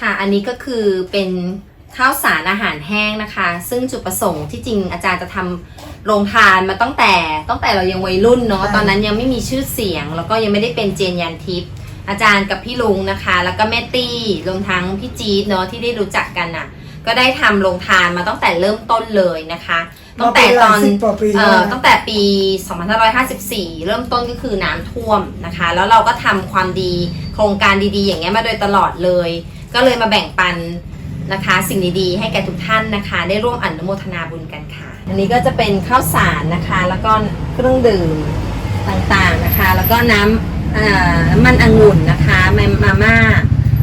ค่ะ อันนี้ก็คือเป็นข้าวสารอาหารแห้งนะคะ ซึ่งจุดประสงค์ที่จริงอาจารย์จะทำโรงทานมาตั้งแต่ตั้งแต่เรายังวัยรุ่นเนาะใช่ตอนนั้นยังไม่มีชื่อเสียง แล้วก็ยังไม่ได้เป็นเจนยันทิพย์อาจารย์กับพี่ลุงนะคะ แล้วก็แม่ตี้รวมทั้งพี่จี๊ดเนาะที่ได้รู้จักกันน่ะ ก็ได้ทำโรงทานมาตั้งแต่เริ่มต้นเลยนะคะตั้งแต่ตอนสิบกว่าปีเอ่แล้วอนะตั้งแต่ปี 2554 เริ่มต้นก็คือน้ำท่วมนะคะ แล้วเราก็ทำความดีโครงการดีๆ อย่างเงี้ยมาโดยตลอดเลย ก็เลยมาแบ่งปันนะคะ สิ่งดีๆให้แก่ทุกท่านนะคะ ได้ร่วมอนุโมทนาบุญกันค่ะ อันนี้ก็จะเป็นข้าวสารนะคะ แล้วก็เครื่องดื่มต่างๆนะคะ แล้วก็น้ำเอ่อน้ำมันองุ่นนะคะมามาม่า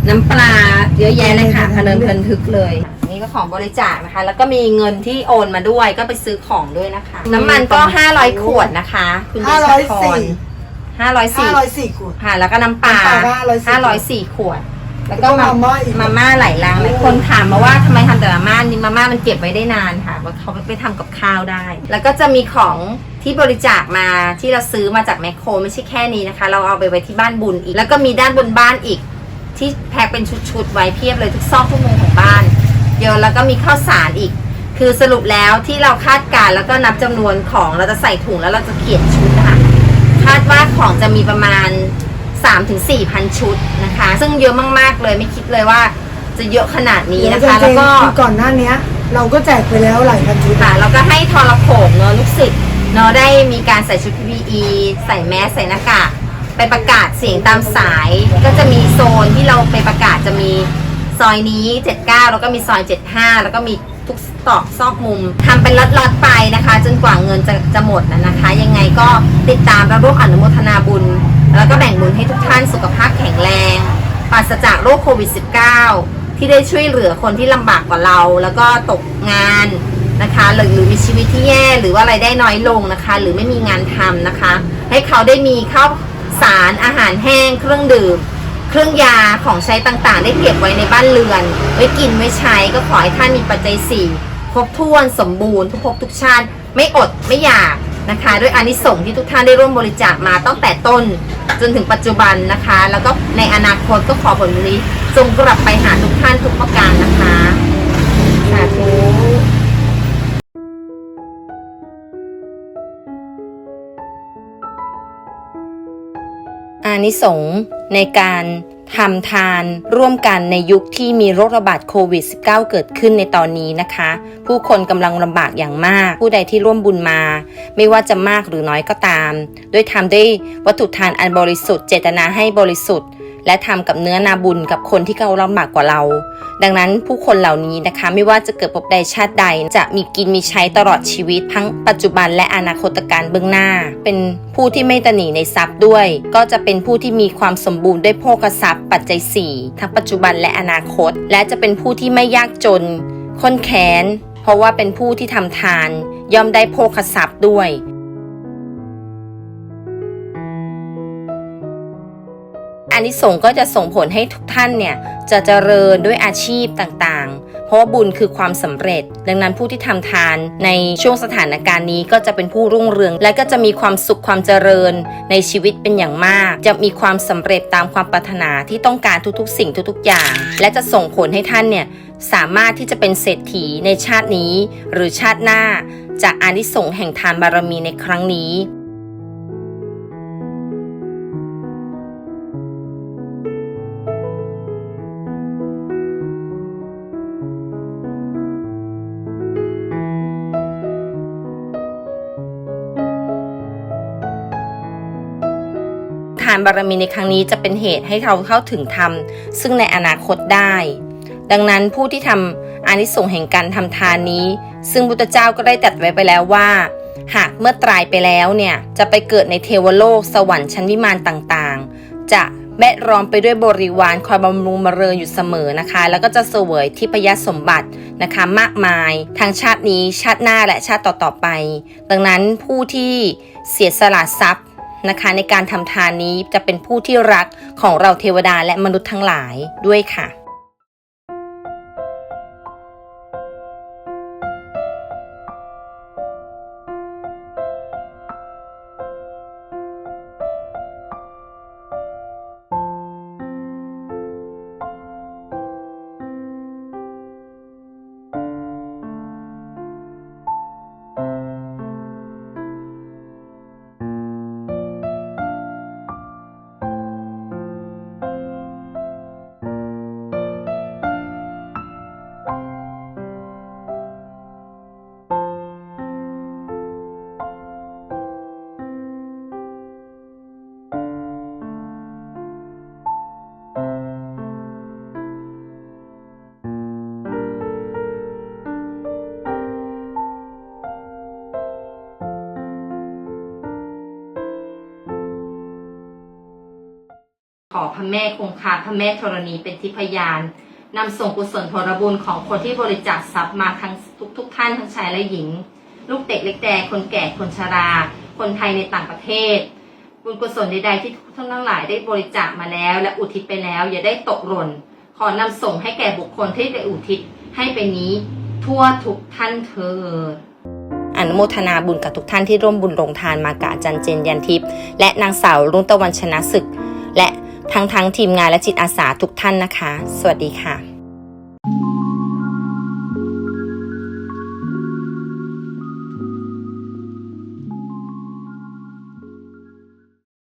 น้ำปลาเยอะแยะเลยค่ะพะเนินเพลินทึกเลยอันนี่ก็ของบริจาคนะคะ แล้วก็มีเงินที่โอนมาด้วยก็ไปซื้อของด้วยนะคะ น้ำมันก็ 500 ขวดนะคะคุณห้าร้อยสี่ห้าร้อยห้าสี่ร้อยสี่ขวดค่ะแล้วก็น้ำปลาน้ำปลา504ห้าร้อยสี่ขวด แล้วก็แล้วก็มามาม่าอีก มาม่าหลายลังหลายคนถามมาว่าทำไมทำแต่มาม่านี่มาม่ามันเก็บไว้ได้นานค่ะว่าเขาไปทำกับข้าวได้ แล้วก็จะมีของที่บริจาคมาที่เราซื้อมาจากแมคโครไม่ใช่แค่นี้นะคะ เราเอาไปไว้ที่บ้านบุญอีก แล้วก็มีด้านบนบ้านอีก ที่แพ็คเป็นชุดๆไว้เพียบเลยทุกซอกทุกมุมของบ้านเยอะแล้วก็มีข้าวสารอีก คือสรุปแล้วที่เราคาดการณ์แล้วก็นับจำนวนของเราจะใส่ถุงแล้วเราจะเขียนชุดนะคะคาดว่าของจะมีประมาณ 3-4ถึงพันชุดนะคะ ซึ่งเยอะมากๆเลยไม่คิดเลยว่า จะเยอะขนาดนี้นะคะ แล้วก็คือก่อนหน้าเนี้ยเราก็แจกไปแล้วหลายพันชุดค่ะแล้วก็ให้ทรโขงเนอะลูกศิษย์เนอะได้มีการใส่ชุด PPE ใส่แมสใส่หน้ากากไปประกาศเสียงตามสาย ก็จะมีโซนที่เราไปประกาศจะมีซอยนี้ 79 แล้วก็มีซอย 75 แล้วก็มีทุกตอกซอกมุมทำเป็นล็อตๆไปนะคะ จนกว่าเงินจะจะหมดนะนะคะ ยังไงก็ติดตามและร่วมอนุโมทนาบุญ แล้วก็แบ่งบุญให้ทุกท่านสุขภาพแข็งแรงปราศจากโรคโควิด -19 ที่ได้ช่วยเหลือคนที่ลำบากกว่าเรา แล้วก็ตกงานนะคะหรือหรือมีชีวิตที่แย่หรือว่าไรายได้น้อยลงนะคะ หรือไม่มีงานทำนะคะ ให้เขาได้มีข้าวสารอาหารแห้ง เครื่องดื่ม เครื่องยาของใช้ต่างๆ ได้เก็บไว้ในบ้านเรือน ไว้กินไว้ใช้ก็ขอให้ท่านมีปัจจัยสี่ครบถ้วนสมบูรณ์ทุกภพทุกชาติ ไม่อดไม่อยาก นะคะ ด้วยอานิสงส์ที่ทุกท่านได้ร่วมบริจาคมาตั้งแต่ต้นจนถึงปัจจุบันนะคะ แล้วก็ในอนาคตก็ขอผลนี้จงกลับไปหาทุกท่านทุกประการนะคะสาธุอานิสงส์ในการ ทำทานร่วมกันในยุคที่มีโรคระบาดโควิด -19 เกิดขึ้นในตอนนี้นะคะ ผู้คนกำลังลำบากอย่างมาก ผู้ใดที่ร่วมบุญมา ไม่ว่าจะมากหรือน้อยก็ตามด้วยทำด้วยวัตถุทานอันบริสุทธิ์เจตนาให้บริสุทธิ์ และทำกับเนื้อนาบุญกับคนที่เขาลำบากกว่าเรา ดังนั้นผู้คนเหล่านี้นะคะไม่ว่าจะเกิดพบใดชาติใด จะมีกินมีใช้ตลอดชีวิต ทั้งปัจจุบันและอนาคตการเบื้องหน้า เป็นผู้ที่ไม่ตนีในทรัพย์ด้วย ก็จะเป็นผู้ที่มีความสมบูรณ์ด้วยโภคทรัพย์ ปัจจัยสี่ทั้งปัจจุบันและอนาคต และจะเป็นผู้ที่ไม่ยากจนค้นแค้นเพราะว่าเป็นผู้ที่ทำทาน ย่อมได้โภคทรัพย์ด้วย อานิสงส์ก็จะส่งผลให้ทุกท่านเนี่ยจะเจริญด้วยอาชีพต่างๆ เพราะว่าบุญคือความสำเร็จ ดังนั้นผู้ที่ทำทานในช่วงสถานการณ์นี้ก็จะเป็นผู้รุ่งเรือง และก็จะมีความสุขความเจริญในชีวิตเป็นอย่างมาก จะมีความสำเร็จตามความปรารถนาที่ต้องการทุกๆ สิ่งทุกๆอย่าง และจะส่งผลให้ท่านเนี่ยสามารถที่จะเป็นเศรษฐีในชาตินี้ หรือชาติหน้า จากอานิสงส์แห่งทานบารมีในครั้งนี้านบารมีในครั้งนี้จะเป็นเหตุให้เราเข้าถึงธรรม ซึ่งในอนาคตได้ ดังนั้นผู้ที่ทำอานิสงส์แห่งการทำทานนี้ ซึ่งพุทธเจ้าก็ได้ตัดไว้ไปแล้วว่า หากเมื่อตายไปแล้วเนี่ยจะไปเกิดในเทวโลกสวรรค์ชั้นวิมานต่างๆ จะแวดล้อมไปด้วยบริวารคอยบำรุงบำเรออยู่เสมอนะคะ แล้วก็จะเสวยทิพยสมบัตินะคะมากมายทางชาตินี้ชาติหน้าและชาติต่อๆไป ดังนั้นผู้ที่เสียสละทรัพย์ นะคะ ในการทำทานนี้จะเป็นผู้ที่รักของเราเทวดาและมนุษย์ทั้งหลายด้วยค่ะ ขอพระแม่คงคาพระแม่ธรณีเป็นทิพยานนำส่งกุศลผลบุญของคนที่บริจาคทรัพย์มาทั้งทุกทุกท่านทั้งชายและหญิง ลูกเด็กเล็กแดงคนแก่คนชรา คนไทยในต่างประเทศ บุญกุศลใดๆที่ทุกท่านทั้งหลายได้บริจาคมาแล้ว และอุทิศไปแล้ว อย่าได้ตกหล่น ขอนำส่งให้แก่บุคคลที่ได้อุทิศให้ไปนี้ ทั่วทุกท่านเถิดอนุโมทนาบุญกับทุกท่านที่ร่วมบุญลงทานมากะอาจันเจนยันทิพย์และนางสาวรุ่งตะวันชนะศึก และ ทั้งทั้งทีมงานและจิตอาสาทุกท่านนะคะ สวัสดีค่ะ